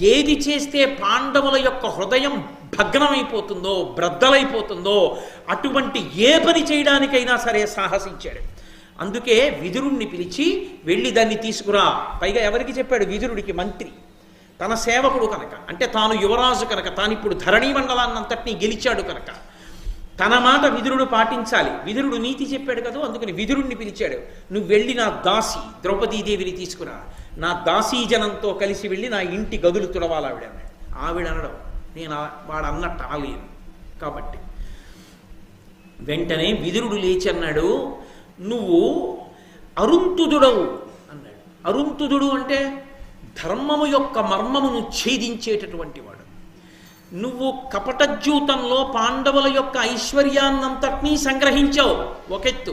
ఏది చేస్తే పాండవుల యొక్క హృదయం భగ్నమైపోతుందో బ్రద్దలైపోతుందో అటువంటి ఏ పని చేయడానికైనా సరే సాహసించాడు. అందుకే విదురుణ్ణి పిలిచి వెళ్ళి దాన్ని తీసుకురా. పైగా ఎవరికి చెప్పాడు? విదురుడికి మంత్రి. తన సేవకుడు కనుక. అంటే తాను యువరాజు కనుక. తాను ఇప్పుడు ధరణీ మండలాన్నంతటినీ గెలిచాడు కనుక. తన మాట విదురుడు పాటించాలి. విదురుడు నీతి చెప్పాడు కదా అందుకని విదురుణ్ణి పిలిచాడు. నువ్వు వెళ్ళి నా దాసి ద్రౌపదీదేవిని తీసుకురా. నా దాసీజనంతో కలిసి వెళ్ళి నా ఇంటి గదులు తుడవాలి ఆవిడ అన్నాడు ఆవిడ అనడం నేను వాడు అన్నట్టు అనలేను కాబట్టి వెంటనే విదురుడు లేచి అన్నాడు నువ్వు అరుంతుదుడవు అన్నాడు. అరుంతుదుడు అంటే ధర్మము యొక్క మర్మమును ఛేదించేటటువంటి వాడు. నువ్వు కపటజ్యూతంలో పాండవుల యొక్క ఐశ్వర్యాన్నంతటినీ సంగ్రహించావు. ఒకెత్తు.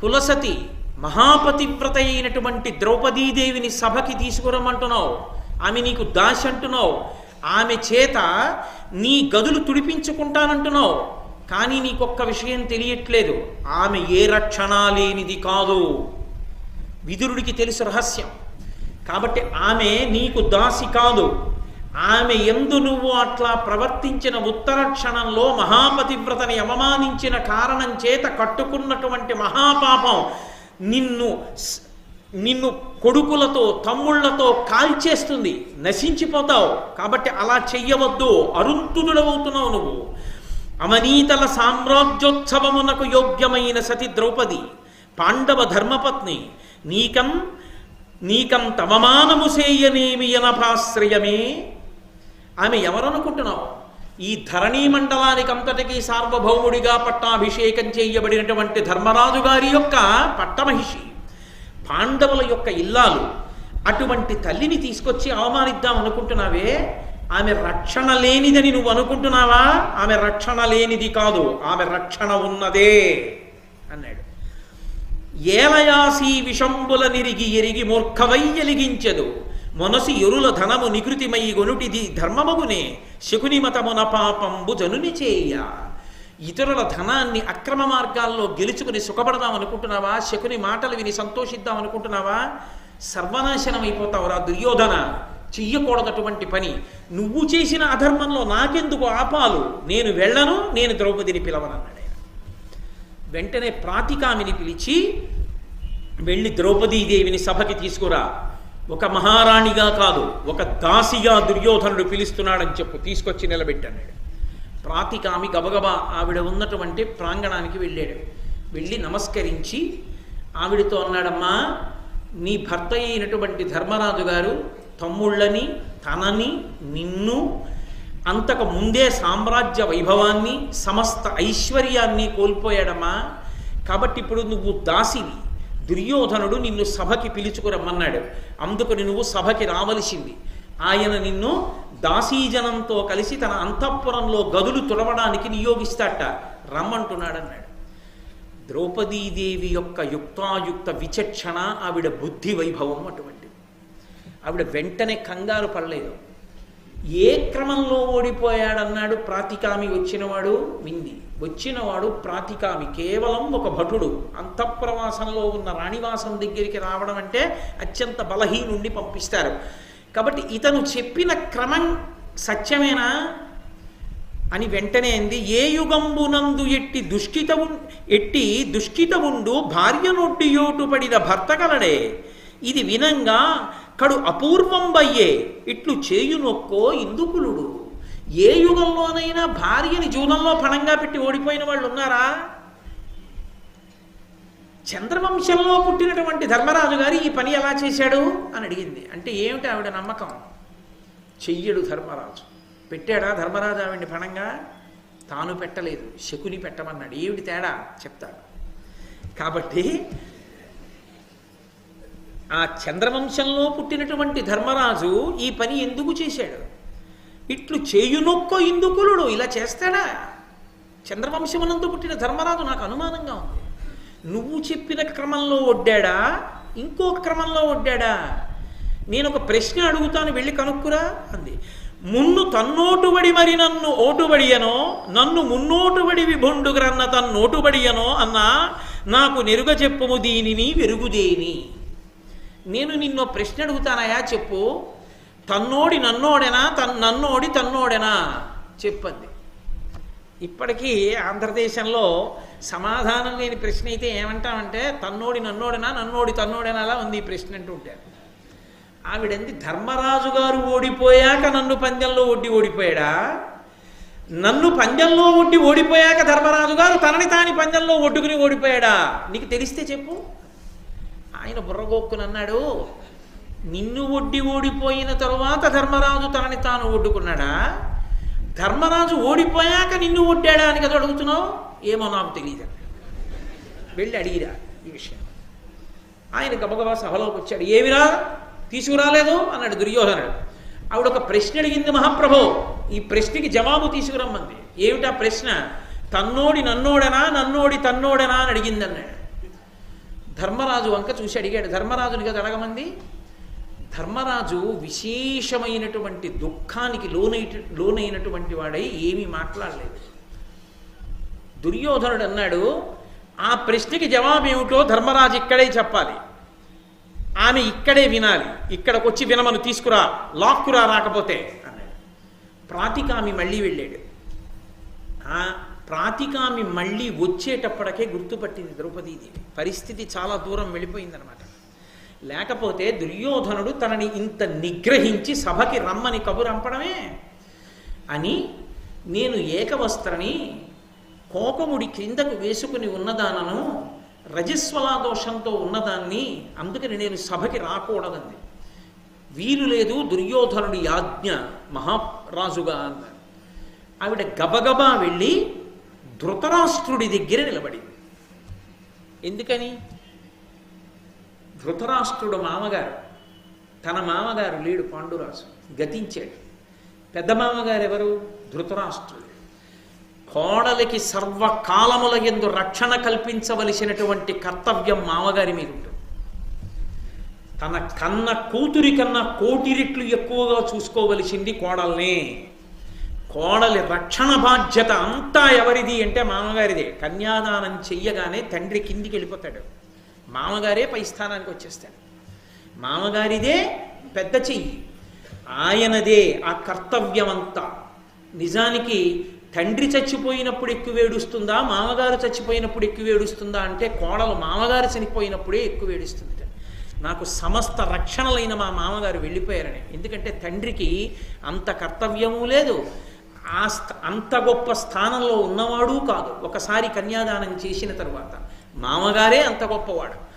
కులసతి మహాపతివ్రత అయినటువంటి ద్రౌపదీదేవిని సభకి తీసుకురమ్మంటున్నావు. ఆమె నీకు దాసి అంటున్నావు. ఆమె చేత నీ గదులు తుడిపించుకుంటానంటున్నావు. కానీ నీకొక్క విషయం తెలియట్లేదు. ఆమె ఏ రక్షణ లేనిది కాదు. విదురుడికి తెలుసు రహస్యం. కాబట్టి ఆమె నీకు దాసి కాదు. ఆమె ఎందు నువ్వు అట్లా ప్రవర్తించిన ఉత్తర క్షణంలో మహాపతివ్రతని అవమానించిన కారణం చేత కట్టుకున్నటువంటి మహాపాపం నిన్ను నిన్ను కొడుకులతో తమ్ముళ్ళతో కాల్చేస్తుంది. నశించిపోతావు. కాబట్టి అలా చెయ్యవద్దు. అరుంతుడుడవుతున్నావు నువ్వు. అమనీతల సామ్రాజ్యోత్సవమునకు యోగ్యమైన సతి ద్రౌపది పాండవ ధర్మపత్ని. నీకం నీకం తమమానము సేయనేమి అనపాశ్రయమే ఆమె ఎవరనుకుంటున్నావు? ఈ ధరణీ మండలానికి అంతటికీ సార్వభౌముడిగా పట్టాభిషేకం చేయబడినటువంటి ధర్మరాజు గారి యొక్క పట్టమహిషి పాండవుల యొక్క ఇల్లాలు అటువంటి తల్లిని తీసుకొచ్చి అవమానిద్దాం అనుకుంటున్నావే? ఆమె రక్షణ లేనిదని నువ్వు అనుకుంటున్నావా? ఆమె రక్షణ లేనిది కాదు ఆమె రక్షణ ఉన్నదే అన్నాడు. ఏలయాసి విషంబుల నిరిగి ఎరిగి మూర్ఖవై ఎలిగించదు. మనసి ఎరుల ధనము నికృతిమై గొనుటిది ధర్మమగునే శకుని మతమున పాపంబు జనుని చేయ ఇతరుల ధనాన్ని అక్రమ మార్గాల్లో గెలుచుకుని సుఖపడదాం అనుకుంటున్నావా శకుని మాటలు విని సంతోషిద్దాం అనుకుంటున్నావా సర్వనాశనం అయిపోతావురా దుర్యోధన చెయ్యకూడదటువంటి పని. నువ్వు చేసిన అధర్మంలో నాకెందుకు ఆపాలు నేను వెళ్ళను నేను ద్రౌపదిని పిలవనన్నాడు. ఆయన. వెంటనే ప్రాతికామిని పిలిచి వెళ్ళి ద్రౌపదీదేవిని సభకి తీసుకురా. ఒక మహారాణిగా కాదు ఒక దాసిగా దుర్యోధనుడు పిలుస్తున్నాడని చెప్పు తీసుకొచ్చి నిలబెట్టాడు ప్రాతికామి గబగబా ఆవిడ ఉన్నటువంటి ప్రాంగణానికి వెళ్ళాడు. వెళ్ళి నమస్కరించి ఆవిడతో అన్నాడమ్మా నీ భర్త అయినటువంటి ధర్మరాజు గారు తమ్ముళ్ళని తనని నిన్ను అంతకు ముందే సామ్రాజ్య వైభవాన్ని సమస్త ఐశ్వర్యాన్ని కోల్పోయాడమ్మా. కాబట్టి ఇప్పుడు నువ్వు దాసివి. దుర్యోధనుడు నిన్ను సభకి పిలుచుకురమ్మన్నాడు. అందుకని నువ్వు సభకి రావలసింది. ఆయన నిన్ను దాసీజనంతో కలిసి తన అంతఃపురంలో గదులు తుడవడానికి నియోగిస్తాట రమ్మంటున్నాడన్నాడు. ద్రౌపదీదేవి యొక్క యుక్తాయుక్త విచక్షణ ఆవిడ బుద్ధి వైభవం అటువంటిది. ఆవిడ వెంటనే కంగారు పడలేదు. ఏ క్రమంలో ఓడిపోయాడన్నాడు ప్రాతికామి వచ్చినవాడు వింది. వచ్చినవాడు ప్రాతికామి కేవలం ఒక భటుడు. అంతఃప్రవాసంలో ఉన్న రాణివాసం దగ్గరికి రావడం అంటే అత్యంత బలహీనుండి పంపిస్తారు. కాబట్టి ఇతను చెప్పిన క్రమం సత్యమేనా? అని వెంటనే అంది ఏ యుగంబునందు ఎట్టి దుష్టిత ఎట్టి దుష్టిత ఉండు భార్య నొడ్డి యోటు పడిన భర్త కలడే? ఇది వినంగా కడు అపూర్వంబయ్యే. ఇట్లు చేయునొక్కో ఇందుకులుడు. ఏ యుగంలోనైనా భార్యని జూదంలో పణంగా పెట్టి ఓడిపోయిన వాళ్ళు ఉన్నారా చంద్రవంశంలో పుట్టినటువంటి ధర్మరాజు గారు ఈ పని ఎలా చేశాడు? అని అడిగింది. అంటే ఏమిటి ఆవిడ నమ్మకం? చెయ్యడు ధర్మరాజు. పెట్టాడా ధర్మరాజు ఆవిడ్ని పణంగా? తాను పెట్టలేదు. శకుని పెట్టమన్నాడు. ఏమిటి తేడా? చెప్తాడు. కాబట్టి ఆ చంద్రవంశంలో పుట్టినటువంటి ధర్మరాజు ఈ పని ఎందుకు చేశాడు? ఇట్లు చేయునొక్కో ఇందుకులుడు ఇలా చేస్తాడా? చంద్రవంశమునందు పుట్టిన ధర్మరాజు నాకు అనుమానంగా ఉంది. నువ్వు చెప్పిన క్రమంలో ఒడ్డాడా? ఇంకో క్రమంలో ఒడ్డాడా? నేను ఒక ప్రశ్న అడుగుతాను వెళ్ళి కనుక్కురా అంది. మున్ను తన్నోటుబడి మరి నన్ను ఓటుబడియనో? నన్ను మున్నోటుబడి విభుండుగ్రన్న తన్నోటుబడియనో? అన్నా నాకు నెరుగ చెప్పుము దీనిని వెరుగుదేని. నేను నిన్ను ప్రశ్న అడుగుతానయా చెప్పు. తన్నోడి నన్నోడెనా? తన్ నన్నోడి తన్నోడెనా? చెప్పండి ఇప్పటికీ ఆంధ్రదేశంలో సమాధానం లేని ప్రశ్న అయితే ఏమంటామంటే తన్నోడి నన్నోడెనా? నన్నోడి తన్నోడెనా? అలా ఉంది ఈ ప్రశ్న అంటూ ఉంటారు ఆవిడంది ధర్మరాజు గారు ఓడిపోయాక నన్ను పందెంలో ఒడ్డి ఓడిపోయాడా? నన్ను పందెంలో ఒడ్డి ఓడిపోయాక ధర్మరాజు గారు తనని తాని పందెంలో ఒడ్డుకుని ఓడిపోయాడా? నీకు తెలిస్తే చెప్పు. ఆయన బుర్రగోక్కుని అన్నాడు నిన్ను ఒడ్డి ఓడిపోయిన తరువాత ధర్మరాజు తనని తాను ఒడ్డుకున్నాడా? ధర్మరాజు ఓడిపోయాక నిన్ను ఒడ్డాడా అని కదా అడుగుతున్నావు? ఏమో నాకు తెలియదు వెళ్ళి అడిగిరా ఈ విషయం. ఆయన గబగబా సభలోకి వచ్చాడు. ఏమిరా? తీసుకురాలేదు? అన్నాడు దుర్యోధనుడు. ఆవిడ ఒక ప్రశ్న అడిగింది మహాప్రభో. ఈ ప్రశ్నకి జవాబు తీసుకురమ్మంది. ఏమిటా ప్రశ్న? తన్నోడి నన్నోడనా? నన్నోడి తన్నోడనా? అని అడిగింది అన్నాడు. ధర్మరాజు వంక చూసి అడిగాడు ధర్మరాజుని కదా అడగమంది? ధర్మరాజు విశేషమైనటువంటి దుఃఖానికి లోనై లోనైనటువంటి వాడై ఏమీ మాట్లాడలేదు. దుర్యోధనుడు అన్నాడు ఆ ప్రశ్నకి జవాబేమిటో ధర్మరాజు ఇక్కడే చెప్పాలి. ఆమె ఇక్కడే వినాలి. ఇక్కడికి వచ్చి వినమను తీసుకురా లాక్కురా రాకపోతే అన్నాడు. ప్రాతికామి మళ్ళీ వెళ్ళాడు. ప్రాతికామి మళ్ళీ వచ్చేటప్పటికే గుర్తుపట్టింది ద్రౌపదీదేవి. పరిస్థితి చాలా దూరం వెళ్ళిపోయిందనమాట లేకపోతే దుర్యోధనుడు తనని ఇంత నిగ్రహించి సభకి రమ్మని కబురంపడమే అని నేను ఏకవస్త్రని కోకముడి క్రిందకు వేసుకుని ఉన్నదానను రజస్వలా దోషంతో ఉన్నదాన్ని అందుకని నేను సభకి రాకూడదండి వీలు లేదు దుర్యోధనుడి ఆజ్ఞ మహారాజుగా అన్నాడు. ఆవిడ గబగబా వెళ్ళి ధృతరాష్ట్రుడి దగ్గర నిలబడింది. ఎందుకని? ధృతరాష్ట్రుడు మామగారు తన మామగారు లేడు పాండురాజు గతించాడు. పెద్ద మామగారు ఎవరు? ధృతరాష్ట్రుడు. కోడలికి సర్వకాలముల ఎందు రక్షణ కల్పించవలసినటువంటి కర్తవ్యం మామగారి మీద ఉంటుంది. తన కన్న కూతురి కన్నా కోటి రెట్లు ఎక్కువగా చూసుకోవలసింది కోడల్ని. కోడలి రక్షణ బాధ్యత అంతా ఎవరిది అంటే మామగారిదే. కన్యాదానం చెయ్యగానే తండ్రి కిందికి వెళ్ళిపోతాడు. మామగారే పై స్థానానికి వచ్చేస్తాడు. మామగారిదే పెద్ద చెయ్యి. ఆయనదే ఆ కర్తవ్యం అంతా నిజానికి తండ్రి చచ్చిపోయినప్పుడు ఎక్కువ ఏడుస్తుందా? మామగారు చచ్చిపోయినప్పుడు ఎక్కువ ఏడుస్తుందా? అంటే కోడలు మామగారు చనిపోయినప్పుడే ఎక్కువ ఏడుస్తుంది. నాకు సమస్త రక్షణలైన మా మామగారు వెళ్ళిపోయారని. ఎందుకంటే తండ్రికి అంత కర్తవ్యము లేదు. ఆ అంత గొప్ప స్థానంలో ఉన్నవాడు కాదు. ఒకసారి కన్యాదానం చేసిన తరువాత. మామగారే అంత గొప్పవాడు.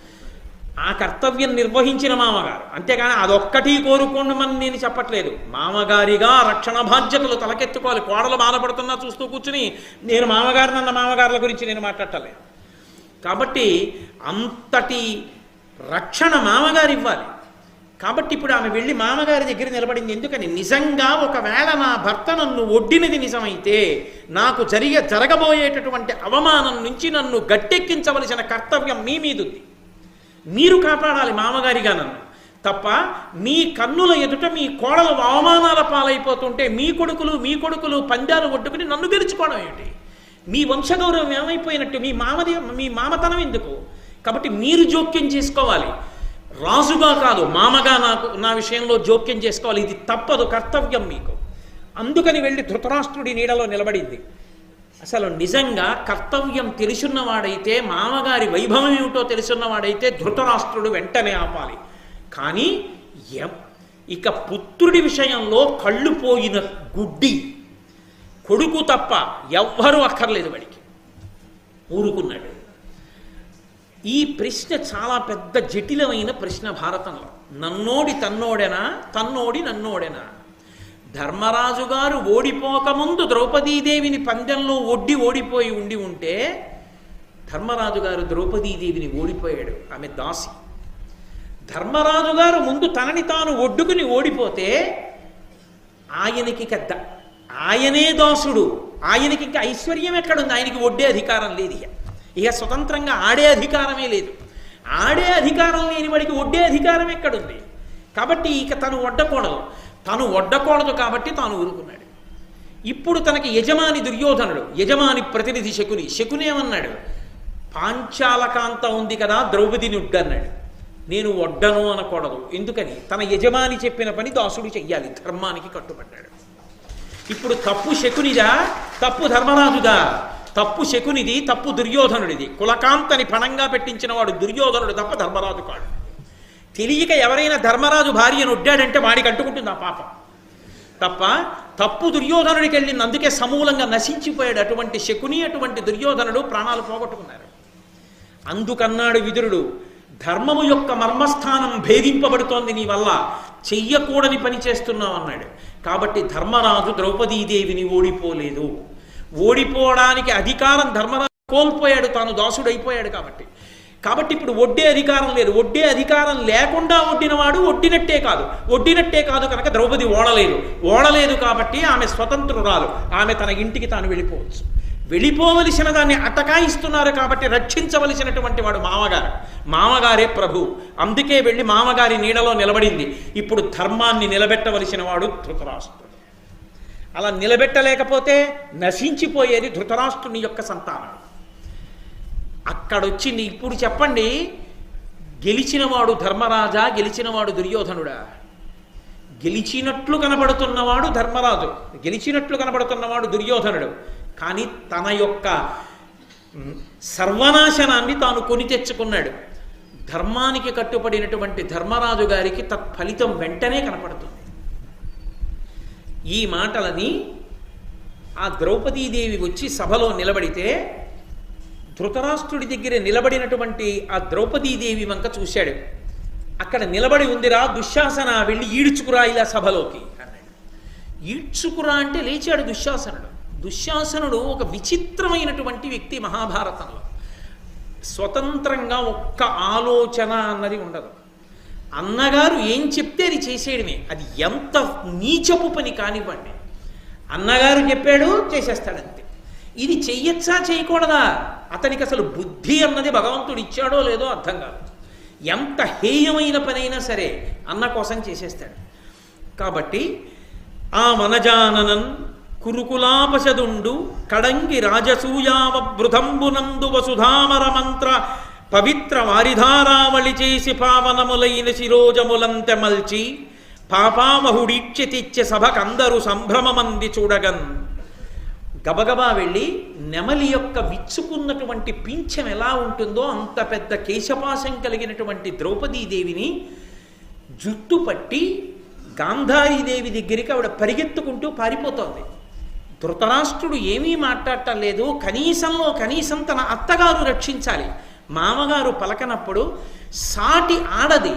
ఆ కర్తవ్యం నిర్వహించిన మామగారు. అంతేగాని అదొక్కటి కోరుకోండమని నేను చెప్పట్లేదు. మామగారిగా రక్షణ బాధ్యతలు తలకెత్తుకోవాలి. కోడలు బాధపడుతున్నా చూస్తూ కూర్చుని నేను మామగారు అన్న మామగారుల గురించి నేను మాట్లాడలేదు కాబట్టి అంతటి రక్షణ మామగారు ఇవ్వాలి. కాబట్టి ఇప్పుడు ఆమె వెళ్ళి మామగారి దగ్గర నిలబడింది. ఎందుకని? నిజంగా ఒకవేళ నా భర్త నన్ను ఒడ్డినది నిజమైతే నాకు జరిగే జరగబోయేటటువంటి అవమానం నుంచి నన్ను గట్టెక్కించవలసిన కర్తవ్యం మీ మీదుంది. మీరు కాపాడాలి మామగారిగా నన్ను. తప్ప మీ కన్నుల ఎదుట మీ కోడలు అవమానాల పాలైపోతుంటే మీ కొడుకులు మీ కొడుకులు పందాలు ఒడ్డుకుని నన్ను గెలుచుకోవడం ఏంటి మీ వంశగౌరవం ఏమైపోయినట్టు? మీ మామది మీ మామతనం ఎందుకు? కాబట్టి మీరు జోక్యం చేసుకోవాలి. రాజుగా కాదు మామగా నాకు నా విషయంలో జోక్యం చేసుకోవాలి. ఇది తప్పదు కర్తవ్యం మీకు. అందుకని వెళ్ళి ధృతరాష్ట్రుడి నీడలో నిలబడింది. అసలు నిజంగా కర్తవ్యం తెలుసున్నవాడైతే మామగారి వైభవం ఏమిటో తెలుసున్నవాడైతే ధృతరాష్ట్రుడు వెంటనే ఆపాలి. కానీ ఇక పుత్రుడి విషయంలో కళ్ళు పోయిన గుడ్డి కొడుకు తప్ప ఎవ్వరూ అక్కర్లేదు వాడికి. ఊరుకున్నాడు. ఈ ప్రశ్న చాలా పెద్ద జటిలమైన ప్రశ్న భారతంలో. నన్నోడి తన్నోడెనా? తన్నోడి నన్నోడెనా? ధర్మరాజు గారు ఓడిపోకముందు ద్రౌపదీదేవిని పందెంలో ఒడ్డి ఓడిపోయి ఉండి ఉంటే ధర్మరాజు గారు ద్రౌపదీదేవిని ఓడిపోయాడు ఆమె దాసి. ధర్మరాజు గారు ముందు తనని తాను ఒడ్డుకుని ఓడిపోతే ఆయనకి ఇక ఆయనే దాసుడు. ఆయనకి ఇంకా ఐశ్వర్యం ఎక్కడుంది? ఆయనకి ఒడ్డే అధికారం లేదు ఇక. ఇక స్వతంత్రంగా ఆడే అధికారమే లేదు. ఆడే అధికారం లేని వాడికి ఒడ్డే అధికారం ఎక్కడుంది? కాబట్టి ఇక తను ఒడ్డకూడదు తను ఒడ్డకూడదు కాబట్టి తాను ఊరుకున్నాడు. ఇప్పుడు తనకి యజమాని దుర్యోధనుడు యజమాని ప్రతినిధి శకుని. శకునేమన్నాడు పాంచాలకాంత ఉంది కదా ద్రౌపదిని ఉడ్డన్నాడు నేను వడ్డను అనకూడదు. ఎందుకని? తన యజమాని చెప్పిన పని దాసుడు చెయ్యాలి. ధర్మానికి కట్టుబడ్డాడు. ఇప్పుడు తప్పు శకునిదా? తప్పు ధర్మరాజుదా? తప్పు శకునిది తప్పు దుర్యోధనుడిది. కులకాంతని పణంగా పెట్టించిన వాడు దుర్యోధనుడు తప్ప ధర్మరాజు కాడు. తెలియక ఎవరైనా ధర్మరాజు భార్యను ఒడ్డాడంటే వాడికి అంటుకుంటుంది ఆ పాపం. తప్ప తప్పు దుర్యోధనుడికి వెళ్ళింది అందుకే సమూలంగా నశించిపోయాడు అటువంటి శకుని అటువంటి దుర్యోధనుడు ప్రాణాలు పోగొట్టుకున్నారు. అందుకన్నాడు విదురుడు ధర్మము యొక్క మర్మస్థానం భేదింపబడుతోంది నీ వల్ల చెయ్యకూడని పని చేస్తున్నావు అన్నాడు. కాబట్టి ధర్మరాజు ద్రౌపదీదేవిని ఓడిపోలేదు. ఓడిపోవడానికి అధికారం ధర్మరాజు కోల్పోయాడు తాను దాసుడైపోయాడు కాబట్టి. కాబట్టి ఇప్పుడు వడ్డే అధికారం లేదు. వడ్డే అధికారం లేకుండా ఒడ్డినవాడు వడ్డినట్టే కాదు. ఒడ్డినట్టే కాదు కనుక ద్రౌపది ఓడలేదు. ఓడలేదు కాబట్టి ఆమె స్వతంత్రురాలు. ఆమె తన ఇంటికి తాను వెళ్ళిపోవచ్చు. వెళ్ళిపోవలసిన దాన్ని అటకాయిస్తున్నారు కాబట్టి రక్షించవలసినటువంటి వాడు మామగారు. మామగారే ప్రభు. అందుకే వెళ్ళి మామగారి నీడలో నిలబడింది. ఇప్పుడు ధర్మాన్ని నిలబెట్టవలసిన వాడు ధృతరాష్ట్రుడు. అలా నిలబెట్టలేకపోతే నశించిపోయేది ధృతరాష్ట్రుని యొక్క సంతానం. అక్కడొచ్చింది ఇప్పుడు చెప్పండి గెలిచినవాడు ధర్మరాజా గెలిచినవాడు దుర్యోధనుడా? గెలిచినట్లు కనబడుతున్నవాడు ధర్మరాజు గెలిచినట్లు కనబడుతున్నవాడు దుర్యోధనుడు. కానీ తన యొక్క సర్వనాశనాన్ని తాను కొని తెచ్చుకున్నాడు. ధర్మానికి కట్టుబడినటువంటి ధర్మరాజు గారికి తత్ఫలితం వెంటనే కనపడుతుంది. ఈ మాటలని ఆ ద్రౌపదీదేవి వచ్చి సభలో నిలబడితే ధృతరాష్ట్రుడి దగ్గర నిలబడినటువంటి ఆ ద్రౌపదీదేవి వంక చూశాడు. అక్కడ నిలబడి ఉందిరా దుశ్శాసన వెళ్ళి ఈడ్చుకురా ఇలా సభలోకి. అన్నాడు ఈడ్చుకురా అంటే లేచాడు దుశ్శాసనుడు. దుశ్శాసనుడు ఒక విచిత్రమైనటువంటి వ్యక్తి మహాభారతంలో. స్వతంత్రంగా ఒక్క ఆలోచన అన్నది ఉండదు. అన్నగారు ఏం చెప్తే అది చేసేయడమే. అది ఎంత నీచపు పని కానివ్వండి. అన్నగారు చెప్పాడు చేసేస్తాడంతే. ఇది చెయ్యొచ్చా చేయకూడదా? అతనికి అసలు బుద్ధి అన్నది భగవంతుడు ఇచ్చాడో లేదో అర్థం కాదు. ఎంత హేయమైన పనైనా సరే అన్న కోసం చేసేస్తాడు. కాబట్టి ఆ మనజాననన్ కురుకులాపశదుండు కడంగి రాజసూయావృతంబునందు వసుధామర మంత్ర పవిత్ర వారిధారావళి చేసి పావనములైన శిరోజములంతెమల్చి పాపామహుడీక్ష తెచ్చే సభకందరూ సంభ్రమమంది చూడగన్. గబగబా వెళ్ళి నెమలి యొక్క విచ్చుకున్నటువంటి పింఛం ఎలా ఉంటుందో అంత పెద్ద కేశపాశం కలిగినటువంటి ద్రౌపదీదేవిని జుట్టు పట్టి గాంధారీదేవి దగ్గరికి ఆవిడ పరిగెత్తుకుంటూ పారిపోతోంది. ధృతరాష్ట్రుడు ఏమీ మాట్లాడటం లేదు. కనీసంలో కనీసం తన అత్తగారు రక్షించాలి. మామగారు పలకనప్పుడు సాటి ఆడది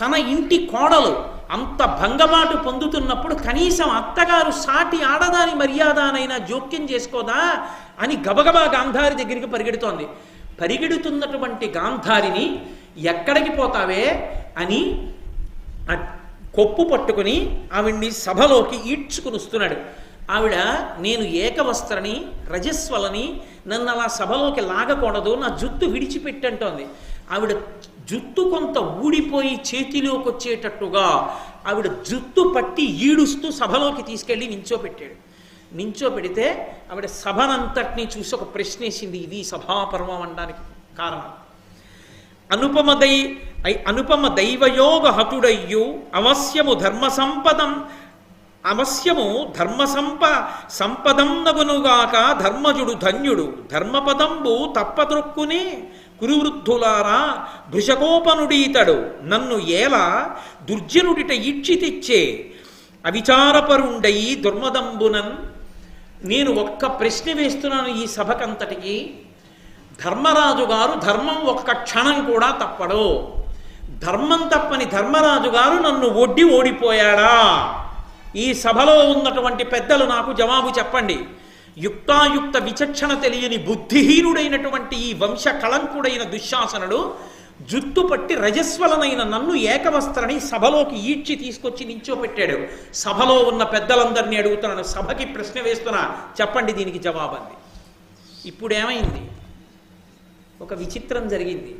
తన ఇంటి కోడలు అంత భంగబాటు పొందుతున్నప్పుడు కనీసం అత్తగారు సాటి ఆడదాని మర్యాదనైనా జోక్యం చేసుకోదా అని గబగబా గాంధారి దగ్గరికి పరిగెడుతోంది. పరిగెడుతున్నటువంటి గాంధారిని ఎక్కడికి పోతావే అని కొప్పు పట్టుకుని ఆవిడ్ని సభలోకి ఈడ్చుకుని వస్తున్నాడు. ఆవిడ నేను ఏకవస్త్రని రజస్వలని నన్ను అలా సభలోకి లాగకూడదు నా జుత్తు విడిచిపెట్టంటోంది. ఆవిడ జుత్తు కొంత ఊడిపోయి చేతిలోకి వచ్చేటట్టుగా ఆవిడ జుత్తు పట్టి ఈడుస్తూ సభలోకి తీసుకెళ్ళి నించోపెట్టాడు. నించోపెడితే ఆవిడ సభనంతటినీ చూసి ఒక ప్రశ్న వేసింది ఇది సభాపర్వం అనడానికి కారణం. అనుపమ దై అనుపమ దైవయోగ హటుడయ్యు అవశ్యము ధర్మ సంపదం అవశ్యము ధర్మ సంప సంపదం నగునుగాక ధర్మజుడు ధన్యుడు. ధర్మపదంబు తప్పదొక్కునే కురువృద్ధులారా భృషకోపనుడీతడు. నన్ను ఏలా దుర్జనుడిట ఇచ్చి తెచ్చే అవిచారపరుండయి దుర్మదంబునన్. నేను ఒక్క ప్రశ్న వేస్తున్నాను ఈ సభకంతటికి. ధర్మరాజు గారు ధర్మం ఒక్క క్షణం కూడా తప్పడు. ధర్మం తప్పని ధర్మరాజు గారు నన్ను ఒడ్డి ఓడిపోయాడా? ఈ సభలో ఉన్నటువంటి పెద్దలు నాకు జవాబు చెప్పండి. యుక్తాయుక్త విచక్షణ తెలియని బుద్ధిహీనుడైనటువంటి ఈ వంశ కళంకుడైన దుశ్శాసనుడు జుట్టుపట్టి రజస్వలనైన నన్ను ఏకవస్త్రని సభలోకి ఈడ్చి తీసుకొచ్చి నించోపెట్టాడు. సభలో ఉన్న పెద్దలందరినీ అడుగుతున్నాను సభకి ప్రశ్న వేస్తున్నా చెప్పండి దీనికి జవాబు అంది ఇప్పుడు ఏమైంది ఒక విచిత్రం జరిగింది.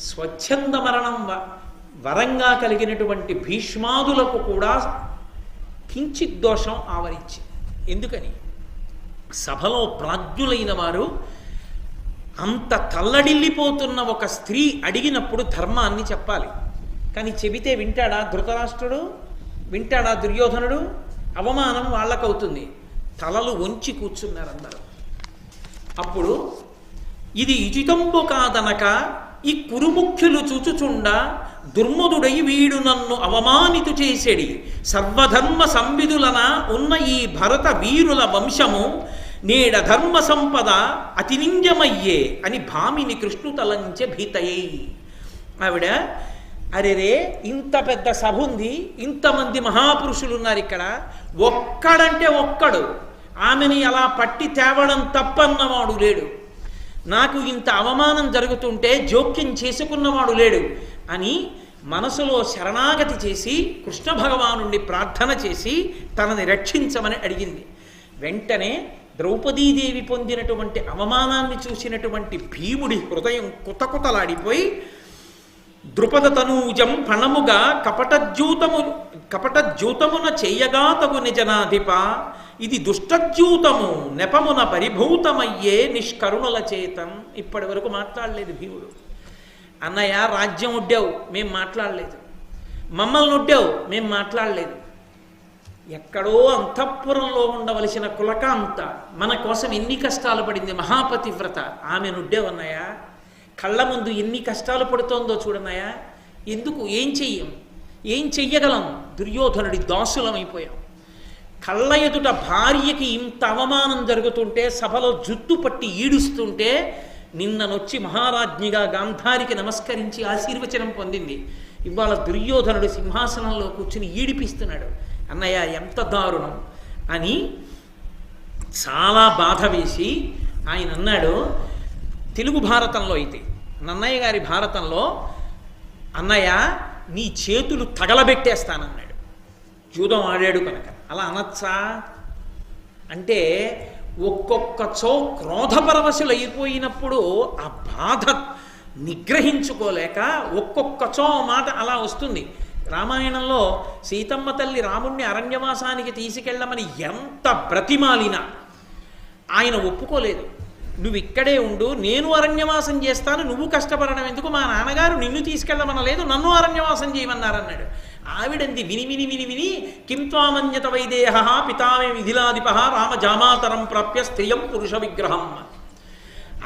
స్వచ్ఛంద మరణం వ- వరంగా కలిగినటువంటి భీష్మాదులకు కూడా కించిత్ దోషం ఆవరించింది ఎందుకని? సభలో ప్రాజ్ఞులైన వారు అంత తల్లడిల్లిపోతున్న ఒక స్త్రీ అడిగినప్పుడు ధర్మాన్ని చెప్పాలి. కానీ చెబితే వింటాడా ధృతరాష్ట్రుడు? వింటాడా దుర్యోధనుడు? అవమానం వాళ్ళకవుతుంది. తలలు వంచి కూర్చున్నారు అందరూ అప్పుడు ఇది ఇచితంబు కాదనక ఈ కురుముఖ్యులు చూచుచుండా దుర్మదుడై వీడు నన్ను అవమానితు చేసేడి. సర్వధర్మ సంవిధులన ఉన్న ఈ భరత వీరుల వంశము నేడ ధర్మ సంపద అతినింజమయ్యే అని భామిని కృష్ణు తలంచె భీతయ్యి ఆవిడ అరెరే ఇంత పెద్ద సభ ఉంది ఇంతమంది మహాపురుషులు ఉన్నారు ఇక్కడ ఒక్కడంటే ఒక్కడు. ఆమెని అలా పట్టి తేవడం తప్పన్నవాడు లేడు. నాకు ఇంత అవమానం జరుగుతుంటే జోక్యం చేసుకున్నవాడు లేడు. అని మనసులో శరణాగతి చేసి కృష్ణ భగవానుండి ప్రార్థన చేసి తనని రక్షించమని అడిగింది. వెంటనే ద్రౌపదీదేవి పొందినటువంటి అవమానాన్ని చూసినటువంటి భీముడి హృదయం కుతకుతలాడిపోయి ద్రుపద తనూజం పణముగా కపటజ్యూతము కపటజ్యూతమున చెయ్యగా తగు నిజనాధిప ఇది దుష్టజ్యూతము నెపమున పరిభూతమయ్యే నిష్కరుణుల చేతం. ఇప్పటి వరకు మాట్లాడలేదు భీముడు. అన్నయ్య రాజ్యం ఉడ్డావు మేం మాట్లాడలేదు. మమ్మల్ని ఉడ్డావు మేం మాట్లాడలేదు. ఎక్కడో అంతఃపురంలో ఉండవలసిన కులకాంత మన కోసం ఎన్ని కష్టాలు పడింది మహాపతివ్రత. ఆమె నుడ్డేవన్నయ్య కళ్ళ ముందు ఎన్ని కష్టాలు పడుతోందో చూడన్నయ్య. ఎందుకు? ఏం చెయ్యం? ఏం చెయ్యగలం? దుర్యోధనుడి దాసులమైపోయాం. కళ్ళ ఎదుట భార్యకి ఇంత అవమానం జరుగుతుంటే సభలో జుట్టు పట్టి ఈడుస్తుంటే నిన్ననొచ్చి మహారాజ్ఞిగా గాంధారికి నమస్కరించి ఆశీర్వచనం పొందింది. ఇవాళ దుర్యోధనుడు సింహాసనంలో కూర్చుని ఈడిపిస్తున్నాడు. అన్నయ్య ఎంత దారుణం. అని చాలా బాధ వేసి ఆయన అన్నాడు తెలుగు భారతంలో అయితే నన్నయ్య గారి భారతంలో అన్నయ్య నీ చేతులు తగలబెట్టేస్తానన్నాడు. జూదం ఆడాడు కనుక. అలా అనొచ్చా? అంటే ఒక్కొక్క చో క్రోధపరవశులైపోయినప్పుడు ఆ బాధ నిగ్రహించుకోలేక ఒక్కొక్క చో మాట అలా వస్తుంది. రామాయణంలో సీతమ్మ తల్లి రాముణ్ణి అరణ్యవాసానికి తీసుకెళ్ళమని ఎంత బ్రతిమాలినా ఆయన ఒప్పుకోలేదు. నువ్వు ఇక్కడే ఉండు నేను అరణ్యవాసం చేస్తాను నువ్వు కష్టపడడం ఎందుకు? మా నాన్నగారు నిన్ను తీసుకెళ్ళమనలేదు నన్ను అరణ్యవాసం చేయమన్నారన్నాడు. ఆవిడంది విని విని విని విని కిం త్వామన్యత వైదేహ పితామే మిథిలాధిప రామ జామాతరం ప్రాప్య స్త్రియం పురుష విగ్రహం.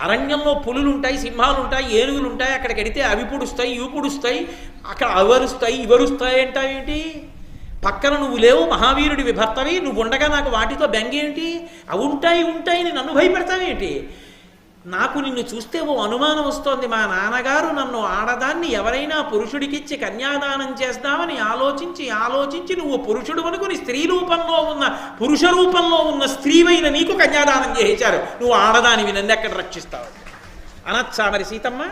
అరణ్యంలో పులులుంటాయి సింహాలుంటాయి ఏనుగులుంటాయి అక్కడికి అడితే అవి పుడుస్తాయి ఇవి పుడుస్తాయి అక్కడ అవరుస్తాయి ఇవరుస్తాయి అంటావేంటి పక్కన నువ్వు లేవు మహావీరుడివి భర్తవి నువ్వు ఉండగా నాకు వాటితో బెంగేంటి? అవి ఉంటాయి ఉంటాయి నన్ను భయపెడతావేంటి? నాకు నిన్ను చూస్తే ఓ అనుమానం వస్తోంది మా నాన్నగారు. నన్ను ఆడదాన్ని ఎవరైనా పురుషుడికిచ్చి కన్యాదానం చేస్తామని ఆలోచించి ఆలోచించి నువ్వు పురుషుడు అనుకుని స్త్రీ రూపంలో ఉన్న పురుష రూపంలో ఉన్న స్త్రీవైన నీకు కన్యాదానం చేశారు నువ్వు ఆడదానివి నన్ను ఎక్కడ రక్షిస్తావు? అనొచ్చా మరి సీతమ్మ?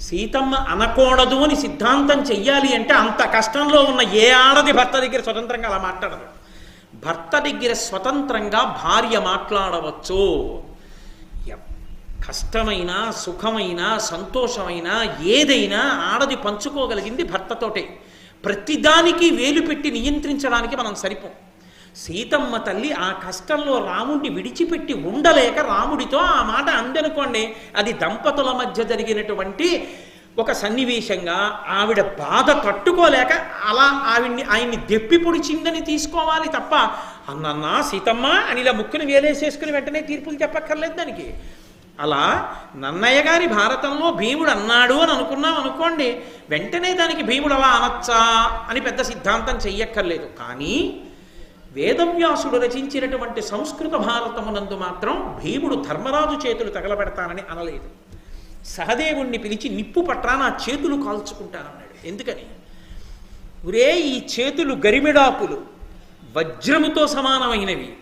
సీతమ్మ అనకూడదు అని సిద్ధాంతం చెయ్యాలి అంటే అంత కష్టంలో ఉన్న ఏ ఆడది భర్త దగ్గర స్వతంత్రంగా అలా మాట్లాడదు? భర్త దగ్గర స్వతంత్రంగా భార్య మాట్లాడవచ్చు. కష్టమైన సుఖమైనా సంతోషమైనా ఏదైనా ఆడది పంచుకోగలిగింది భర్తతోటే. ప్రతిదానికి వేలు పెట్టి నియంత్రించడానికి మనం సరిపోం. సీతమ్మ తల్లి ఆ కష్టంలో రాముడిని విడిచిపెట్టి ఉండలేక రాముడితో ఆ మాట అందనుకోండి. అది దంపతుల మధ్య జరిగినటువంటి ఒక సన్నివేశంగా ఆవిడ బాధ తట్టుకోలేక అలా ఆవిడ్ని ఆయన్ని దెప్పి పొడిచిందని తీసుకోవాలి తప్ప అన్నన్నా సీతమ్మ అని ఇలా ముక్కును వేలేసేసుకుని వెంటనే తీర్పులు చెప్పక్కర్లేదు దానికి. అలా నన్నయ్య గారి భారతంలో భీముడు అన్నాడు అని అనుకున్నాం అనుకోండి వెంటనే దానికి భీముడు అలా అనొచ్చా అని పెద్ద సిద్ధాంతం చెయ్యక్కర్లేదు. కానీ వేదవ్యాసుడు రచించినటువంటి సంస్కృత భారతమునందు మాత్రం భీముడు ధర్మరాజు చేతులు తగలబెడతానని అనలేదు. సహదేవుణ్ణి పిలిచి నిప్పు పట్రా నా చేతులు కాల్చుకుంటానన్నాడు. ఎందుకని? ఒరే ఈ చేతులు గరిమిడాకులు వజ్రముతో సమానమైనవి.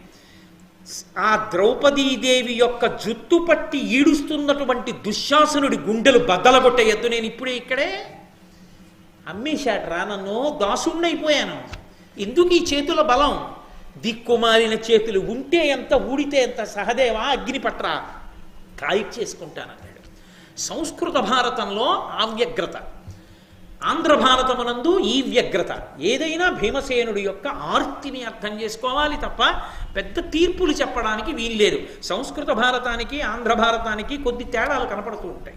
ఆ ద్రౌపదీదేవి యొక్క జుత్తు పట్టి ఈడుస్తున్నటువంటి దుశ్శాసనుడి గుండెలు బద్దలగొట్టేయద్దు. నేను ఇప్పుడే ఇక్కడే అమ్మేశాడ్రా. నన్ను దాసుణ్ణైపోయాను. ఎందుకు ఈ చేతుల బలం? దిక్కుమాలిన చేతులు ఉంటే ఎంత ఊడితే ఎంత సహదేవా అగ్ని పట్రా. కాయి చేసుకుంటానన్నాడు సంస్కృత భారతంలో ఆవ్యగ్రత. ఆంధ్రభారతమునందు ఈ వ్యగ్రత. ఏదైనా భీమసేనుడి యొక్క ఆర్తిని అర్థం చేసుకోవాలి తప్ప పెద్ద తీర్పులు చెప్పడానికి వీల్లేదు. సంస్కృత భారతానికి ఆంధ్ర భారతానికి కొద్ది తేడాలు కనపడుతూ ఉంటాయి.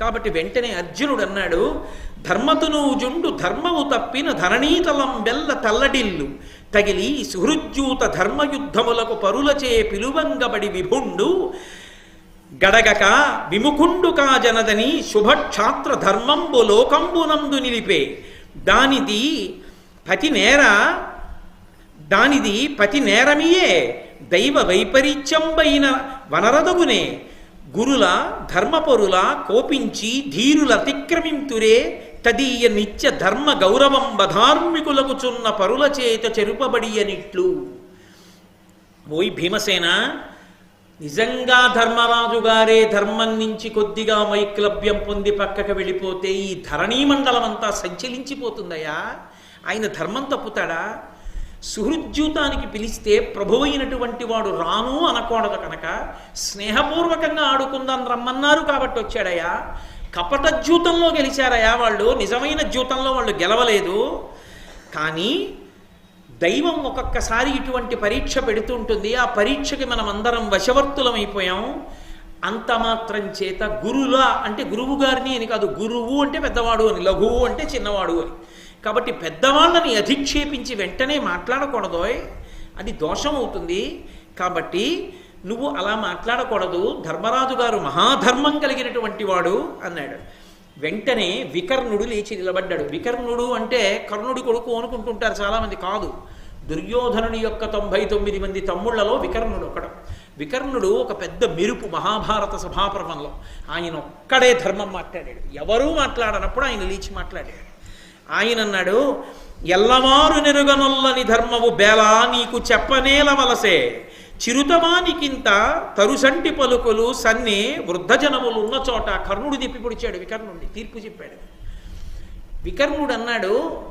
కాబట్టి వెంటనే అర్జునుడు అన్నాడు ధర్మతును జుండు ధర్మము తప్పిన ధరణీతలం బెల్ల తల్లడిల్లు. తగిలి సుహృజ్యూత ధర్మయుద్ధములకు పరులచే పిలువంగబడి విభుండు. గడగక విముఖుండు కాజనదని శుభక్షాత్ర ధర్మంబు లోకంబునందు నిలిపే. దానిది పతి నేర దానిది పతి నేరమియే దైవ వైపరీత్యంబైన వనరదగునే. గురుల ధర్మపరుల కోపించి ధీరుల అతిక్రమింతురే తదీయ నిత్య ధర్మ గౌరవం బధార్మికులకు చున్న పరుల చేత చెరుపబడియనిట్లు. ఓయ్ భీమసేన నిజంగా ధర్మరాజు గారే ధర్మం నుంచి కొద్దిగా వైక్లభ్యం పొంది పక్కకు వెళ్ళిపోతే ఈ ధరణీ మండలం అంతా సంచలించిపోతుందయ్యా. ఆయన ధర్మం తప్పుతాడా? సుహృద్యూతానికి పిలిస్తే ప్రభువైనటువంటి వాడు రాను అనకూడదు కనుక స్నేహపూర్వకంగా ఆడుకుందాం రమ్మన్నారు కాబట్టి వచ్చాడయ్యా. కపట జూతంలో గెలిచారయ్యా వాళ్ళు. నిజమైన జూతంలో వాళ్ళు గెలవలేదు. కానీ దైవం ఒక్కొక్కసారి ఇటువంటి పరీక్ష పెడుతుంటుంది. ఆ పరీక్షకి మనం అందరం వశవర్తులమైపోయాం అంత మాత్రం చేత గురులా అంటే గురువు గారిని అని కాదు గురువు అంటే పెద్దవాడు అని లఘువు అంటే చిన్నవాడు అని. కాబట్టి పెద్దవాళ్ళని అధిక్షేపించి వెంటనే మాట్లాడకూడదోయ్. అది దోషం అవుతుంది కాబట్టి నువ్వు అలా మాట్లాడకూడదు. ధర్మరాజు గారు మహాధర్మం కలిగినటువంటి వాడు అన్నాడు. వెంటనే వికర్ణుడు లేచి నిలబడ్డాడు. వికర్ణుడు అంటే కర్ణుడి కొడుకు అనుకుంటుంటారు చాలామంది. కాదు. దుర్యోధనుని యొక్క తొంభై తొమ్మిది మంది తమ్ముళ్ళలో వికర్ణుడు ఒకడు. వికర్ణుడు ఒక పెద్ద మెరుపు మహాభారత సభాపర్వంలో ఆయన ఒక్కడే ధర్మం మాట్లాడాడు. ఎవరూ మాట్లాడనప్పుడు ఆయన లేచి మాట్లాడాడు. ఆయన అన్నాడు ఎల్లవారు నెరుగనొల్లని ధర్మము బేలా నీకు చెప్పనేల వలసే. చిరుతమానికింత తరుసంటి పలుకులు సన్ని వృద్ధజనములు ఉన్న చోట కర్ణుడు తిప్పి పొడిచాడు వికర్ణుడిని తీర్పు చెప్పాడు. వికర్ణుడు అన్నాడు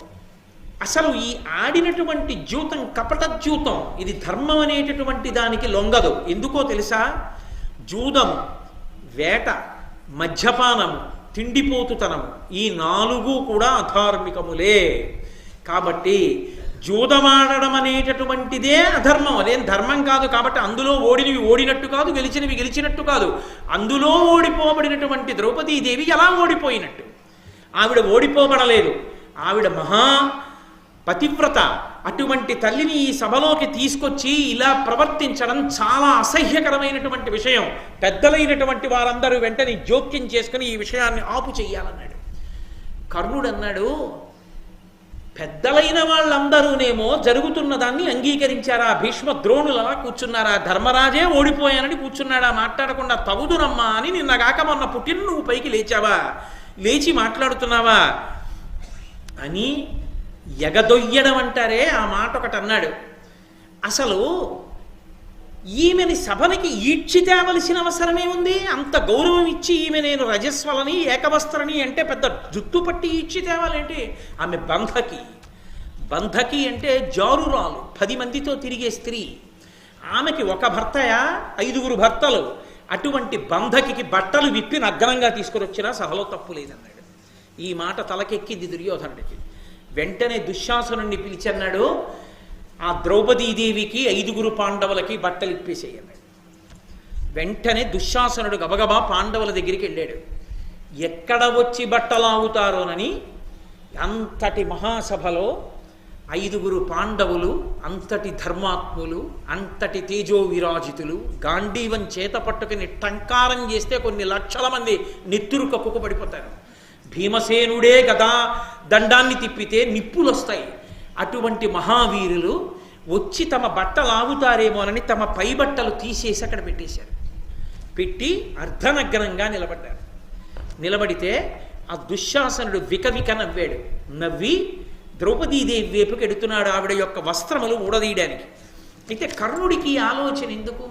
అసలు ఈ ఆడినటువంటి జ్యూతం కపట జ్యూతం ఇది ధర్మం అనేటటువంటి దానికి లొంగదు. ఎందుకో తెలుసా? జూదం వేట మద్యపానం తిండిపోతుతనం ఈ నాలుగు కూడా అధార్మికములే. కాబట్టి జూదమాడడం అనేటటువంటిదే అధర్మం. అదేం ధర్మం కాదు కాబట్టి అందులో ఓడినవి ఓడినట్టు కాదు గెలిచినవి గెలిచినట్టు కాదు. అందులో ఓడిపోబడినటువంటి ద్రౌపదీదేవి ఎలా ఓడిపోయినట్టు? ఆవిడ ఓడిపోబడలేదు. ఆవిడ మహా పతివ్రత. అటువంటి తల్లిని ఈ సభలోకి తీసుకొచ్చి ఇలా ప్రవర్తించడం చాలా అసహ్యకరమైనటువంటి విషయం. పెద్దలైనటువంటి వారందరూ వెంటనే జోక్యం చేసుకుని ఈ విషయాన్ని ఆపు చేయాలన్నాడు కర్ణుడు అన్నాడు పెద్దలైన వాళ్ళందరూనేమో జరుగుతున్న దాన్ని అంగీకరించారా? భీష్మ ద్రోణులలా కూర్చున్నారా? ధర్మరాజే ఓడిపోయానని కూర్చున్నాడా? మాట్లాడకుండా తగుదునమ్మా అని నిన్నగాక మొన్న పుట్టిన నువ్వు పైకి లేచావా? లేచి మాట్లాడుతున్నావా? అని ఎగదొయ్యడం అంటారే ఆ మాట ఒకటి అన్నాడు అసలు ఈమెని సభనికి ఈడ్చి తేవలసిన అవసరమే ఉంది. అంత గౌరవం ఇచ్చి ఈమె నేను రజస్వలని ఏకవస్త్రని అంటే పెద్ద జుట్టు పట్టి ఈడ్చి తేవాలంటే ఆమె బంధకి. బంధకి అంటే జారురాలు పది మందితో తిరిగే స్త్రీ. ఆమెకి ఒక భర్తయా? ఐదుగురు భర్తలు. అటువంటి బంధకి బట్టలు విప్పి నగ్నంగా తీసుకురొచ్చినా సభలో తప్పు లేదన్నాడు. ఈ మాట తలకెక్కింది దుర్యోధనుడికి. వెంటనే దుశ్శాసనుణ్ణి పిలిచన్నాడు. ఆ ద్రౌపదీదేవికి ఐదుగురు పాండవులకి బట్టలు ఇప్పేసేయండి. వెంటనే దుశ్శాసనుడు గబగబా పాండవుల దగ్గరికి వెళ్ళాడు. ఎక్కడ వచ్చి బట్టలాగుతారోనని అంతటి మహాసభలో ఐదుగురు పాండవులు అంతటి ధర్మాత్ములు అంతటి తేజో విరాజితులు గాంధీవం చేత పట్టుకుని టంకారం చేస్తే కొన్ని లక్షల మంది నెత్తురు కప్పుకు పడిపోతారు. భీమసేనుడే గదా దండాన్ని తిప్పితే నిప్పులు వస్తాయి అటువంటి మహావీరులు వచ్చి తమ బట్టలు ఆగుతారేమోనని తమ పై బట్టలు తీసేసి అక్కడ పెట్టేశారు. పెట్టి అర్ధనగ్నంగా నిలబడ్డారు. నిలబడితే ఆ దుశ్శాసనుడు వికవిక నవ్వాడు. నవ్వి ద్రౌపదీదేవి వైపుకి ఎడుతున్నాడు ఆవిడ యొక్క వస్త్రములు ఊడదీయడానికి. అయితే కర్ణుడికి ఈ ఆలోచన ఎందుకు?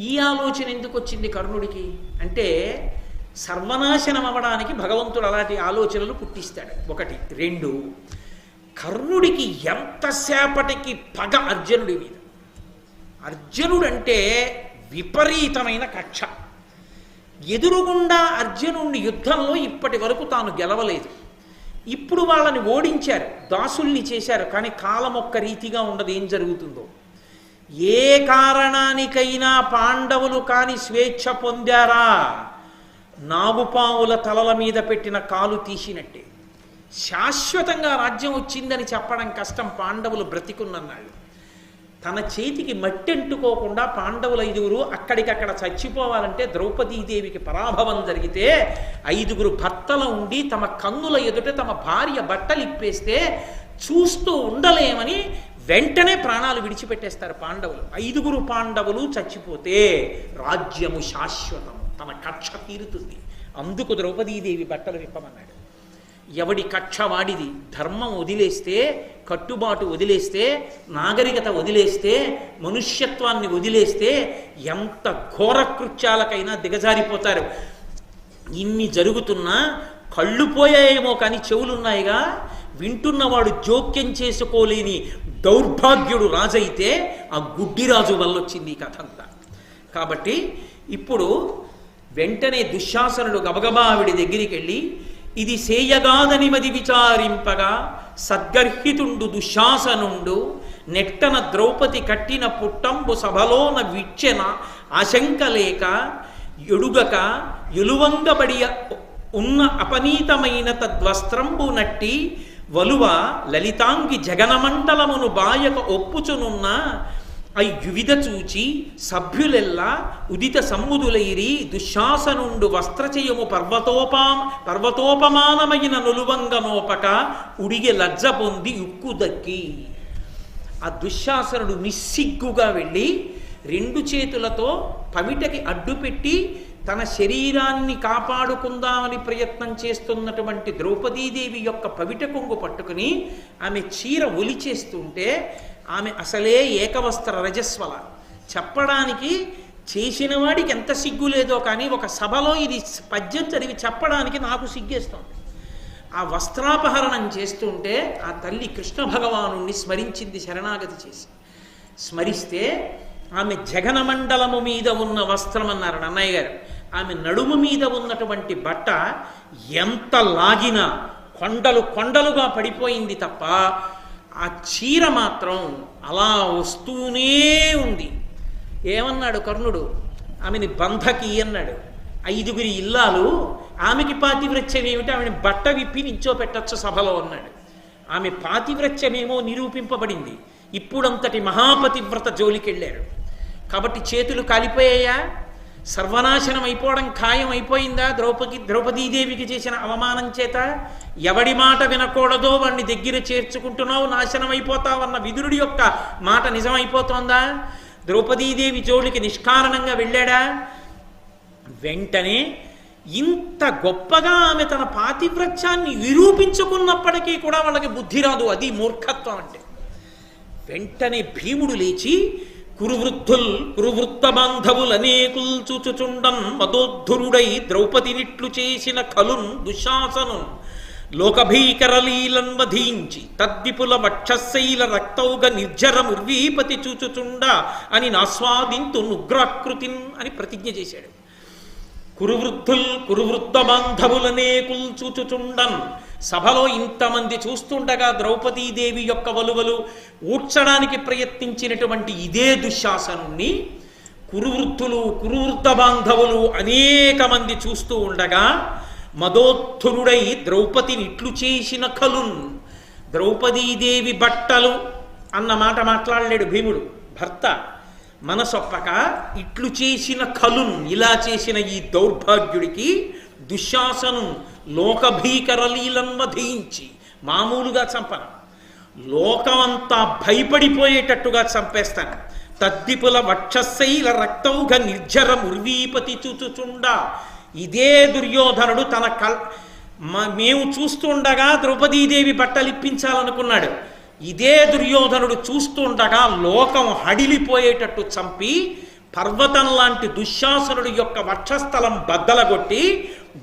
ఈ ఆలోచన ఎందుకు వచ్చింది కర్ణుడికి? అంటే సర్వనాశనం అవ్వడానికి భగవంతుడు అలాంటి ఆలోచనలు పుట్టిస్తాడు. ఒకటి. రెండు. కర్ణుడికి ఎంతసేపటికి పగ అర్జునుడి మీద? అర్జునుడంటే విపరీతమైన కక్ష. ఎదురుగుండా అర్జునుడిని యుద్ధంలో ఇప్పటి వరకు తాను గెలవలేదు. ఇప్పుడు వాళ్ళని ఓడించారు దాసుల్ని చేశారు కానీ కాలం ఒక్క రీతిగా ఉండదు ఏం జరుగుతుందో. ఏ కారణానికైనా పాండవులు కాని స్వేచ్ఛ పొందారా? నాగుపాముల తలల మీద పెట్టిన కాలు తీసినట్టే. శాశ్వతంగా రాజ్యం వచ్చిందని చెప్పడం కష్టం పాండవులు బ్రతికున్నన్నాళ్ళు. తన చేతికి మట్టి అంటుకోకుండా పాండవులు ఐదుగురు అక్కడికక్కడ చచ్చిపోవాలంటే ద్రౌపదీదేవికి పరాభవం జరిగితే ఐదుగురు భర్తలు ఉండి తమ కన్నుల ఎదుట తమ భార్య బట్టలు ఇప్పేస్తే చూస్తూ ఉండలేమని వెంటనే ప్రాణాలు విడిచిపెట్టేస్తారు పాండవులు. ఐదుగురు పాండవులు చచ్చిపోతే రాజ్యము శాశ్వతం. తన కక్ష తీరుతుంది. అందుకు ద్రౌపదీదేవి బట్టలు విప్పమన్నాడు. ఎవడి కక్ష వాడిది? ధర్మం వదిలేస్తే కట్టుబాటు వదిలేస్తే నాగరికత వదిలేస్తే మనుష్యత్వాన్ని వదిలేస్తే ఎంత ఘోర కృత్యాలకైనా దిగజారిపోతారు. ఇన్ని జరుగుతున్నా కళ్ళు పోయాయేమో కానీ చెవులున్నాయిగా. వింటున్నవాడు జోక్యం చేసుకోలేని దౌర్భాగ్యుడు రాజైతే ఆ గుడ్డిరాజు వల్ల వచ్చింది ఈ కథ అంతా కాబట్టి ఇప్పుడు వెంటనే దుశ్శాసనుడు గబగబా ఆవిడి దగ్గరికి వెళ్ళి ఇది సేయగాదనిమది విచారింపగా సద్గర్హితుండు దుశ్శాసనుండు నెట్టన ద్రౌపది కట్టిన పుట్టంబు సభలోన విచ్చెన ఆశంక లేక ఎడుగక ఎలువంగబడి ఉన్న అపనీతమైన తద్వస్త్రంబు నట్టి వలువ లలితాంగి జగనమండలమును బాయక ఒప్పుచునున్న అయి యువిధ చూచి సభ్యులెల్లా ఉదిత సమ్ముదులైరి దుశ్శాసనుండు వస్త్రచయము పర్వతోపాం పర్వతోపమానమైన నులువంగమోపక ఉడిగే లజ్జ పొంది ఉక్కు దక్కి. ఆ దుశ్శాసనుడు నిస్సిగ్గుగా వెళ్ళి రెండు చేతులతో పమిటకి అడ్డుపెట్టి తన శరీరాన్ని కాపాడుకుందామని ప్రయత్నం చేస్తున్నటువంటి ద్రౌపదీదేవి యొక్క పవిట కొంగు పట్టుకుని ఆమె చీర ఒలిచేస్తుంటే ఆమె అసలే ఏకవస్త్ర రజస్వల. చెప్పడానికి చేసిన వాడికి ఎంత సిగ్గు లేదో కానీ ఒక సభలో ఇది పద్యం చదివి చెప్పడానికి నాకు సిగ్గేస్తుంది. ఆ వస్త్రాపహరణం చేస్తుంటే ఆ తల్లి కృష్ణ భగవాను స్మరించింది శరణాగతి చేసి. స్మరిస్తే ఆమె జగనమండలము మీద ఉన్న వస్త్రం అన్నారు అన్నయ్య గారు. ఆమె నడుము మీద ఉన్నటువంటి బట్ట ఎంత లాగినా కొండలు కొండలుగా పడిపోయింది తప్ప ఆ చీర మాత్రం అలా వస్తూనే ఉంది. ఏమన్నాడు కర్ణుడు? ఆమెని బంధకి అన్నాడు. ఐదుగురి ఇల్లాలు ఆమెకి పాతివ్రత్యం ఏమిటి? ఆమెని బట్ట విప్పి నించో పెట్టచ్చు సభలో అన్నాడు. ఆమె పాతివ్రత్యమేమో నిరూపింపబడింది. ఇప్పుడంతటి మహాపతివ్రత జోలికెళ్ళారు. కాబట్టి చేతులు కాలిపోయాయా? సర్వనాశనం అయిపోవడం ఖాయం అయిపోయిందా? ద్రౌపది ద్రౌపదీదేవికి చేసిన అవమానం చేత ఎవడి మాట వినకూడదో వాడిని దగ్గర చేర్చుకుంటున్నావు నాశనం అయిపోతావన్న విదురుడి యొక్క మాట నిజమైపోతోందా? ద్రౌపదీదేవి జోలికి నిష్కారణంగా వెళ్ళాడా? వెంటనే ఇంత గొప్పగా ఆమె తన పాతివ్రత్యాన్ని నిరూపించుకున్నప్పటికీ కూడా వాళ్ళకి బుద్ధి రాదు. అది మూర్ఖత్వం అంటే. వెంటనే భీముడు లేచి కురువృద్ధుల్ కురువృత్త బాంధవులనేకుల్ చూచుచుండన్ మదోద్ధురుడై ద్రౌపదినిట్లు చేసిన కలున్ దుశాసను లోకభీకరలీలన్ వధించి తద్విపుల వక్షశైల రక్తౌగ నిర్జరముర్వీపతి చూచుచుండ అని నాస్వాదింతు నుగ్రాకృతిన్ అని ప్రతిజ్ఞ చేశాడు. కురువృద్ధుల్ కురువృద్ధ బాంధవులనే కూల్చుచుచుండన్. సభలో ఇంతమంది చూస్తుండగా ద్రౌపదీదేవి యొక్క వలువలు ఊడ్చడానికి ప్రయత్నించినటువంటి ఇదే దుశ్శాసనుణ్ణి కురువృద్ధులు కురువృద్ధ బాంధవులు అనేక మంది చూస్తూ ఉండగా మదోత్థురుడై ద్రౌపదిని ఇట్లు చేసిన కలున్ ద్రౌపదీదేవి బట్టలు అన్న మాట మాట్లాడలేడు భీముడు భర్త. మనసొప్పక ఇట్లు చేసిన కలున్ ఇలా చేసిన ఈ దౌర్భాగ్యుడికి దుశ్శాసనం లోకభీకరలీలను వధించి మామూలుగా చంపను. లోకమంతా భయపడిపోయేటట్టుగా చంపేస్తాను. తద్దిపుల వక్షశైల రక్తౌఘ నిర్జర ముర్వీపతి చూచుచుండ. ఇదే దుర్యోధనుడు తన కల్ మేము చూస్తుండగా ద్రౌపదీదేవి బట్టలిప్పించాలనుకున్నాడు. ఇదే దుర్యోధనుడు చూస్తుండగా లోకం హడిలిపోయేటట్టు చంపి పర్వతం లాంటి దుశ్శాసనుడి యొక్క వక్షస్థలం బద్దలగొట్టి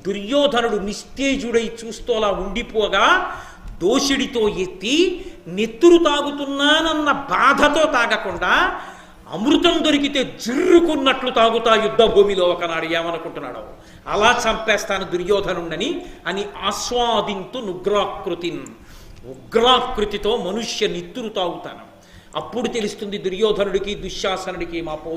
దుర్యోధనుడు నిస్తేజుడై చూస్తూలా ఉండిపోగా దోషిడితో ఎత్తి నెత్తురు తాగుతున్నానన్న బాధతో తాగకుండా అమృతం దొరికితే జుర్రుకున్నట్లు తాగుతా యుద్ధ భూమిలో ఒకనాడు ఏమనుకుంటున్నాడు? అలా చంపేస్తాను దుర్యోధనుండని అని ఆస్వాదింతు నుగ్రాకృతిన్. ఉగ్రాకృతితో మనుష్య నిత్తురు తాగుతాను అప్పుడు తెలుస్తుంది దుర్యోధనుడికి దుశ్శాసనుడికి మా